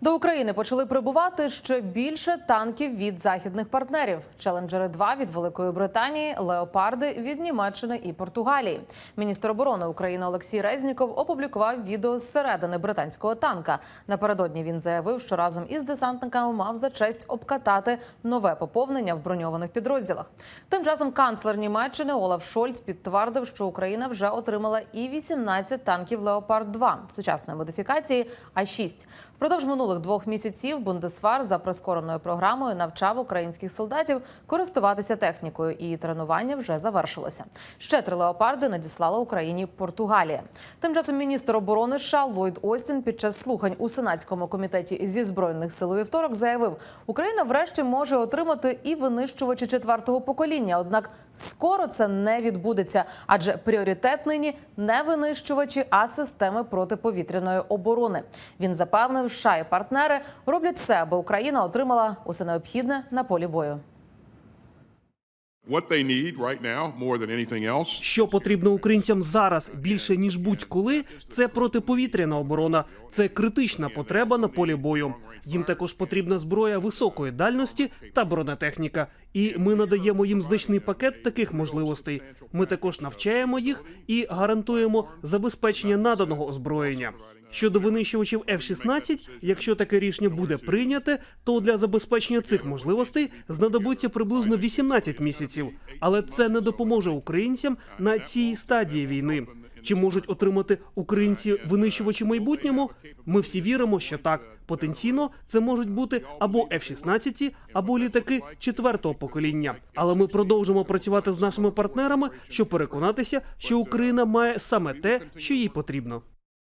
До України почали прибувати ще більше танків від західних партнерів: Челенджери 2 від Великої Британії, Леопарди від Німеччини і Португалії. Міністр оборони України Олексій Резніков опублікував відео зсередини британського танка. Напередодні він заявив, що разом із десантниками мав за честь обкатати нове поповнення в броньованих підрозділах. Тим часом канцлер Німеччини Олаф Шольц підтвердив, що Україна вже отримала і 18 танків Леопард 2 сучасної модифікації А 6 Впродовж минулих двох місяців Бундесфар за прискореною програмою навчав українських солдатів користуватися технікою, і тренування вже завершилося. Ще три леопарди надіслала Україні Португалія. Тим часом міністр оборони США Ллойд Остін під час слухань у сенатському комітеті зі збройних сил у вівторок заявив, Україна врешті може отримати і винищувачі четвертого покоління. Однак скоро це не відбудеться, адже пріоритет нині не винищувачі, а системи протиповітряної оборони. Він запевнив, США і партнери роблять все, аби Україна отримала усе необхідне на полі бою. Що потрібно українцям зараз більше ніж будь-коли, це протиповітряна оборона. Це критична потреба на полі бою. Їм також потрібна зброя високої дальності та бронетехніка. І ми надаємо їм значний пакет таких можливостей. Ми також навчаємо їх і гарантуємо забезпечення наданого озброєння. Щодо винищувачів F-16, якщо таке рішення буде прийняте, то для забезпечення цих можливостей знадобиться приблизно 18 місяців. Але це не допоможе українцям на цій стадії війни. Чи можуть отримати українці винищувачі майбутньому? Ми всі віримо, що так. Потенційно це можуть бути або F-16, або літаки четвертого покоління. Але ми продовжимо працювати з нашими партнерами, щоб переконатися, що Україна має саме те, що їй потрібно.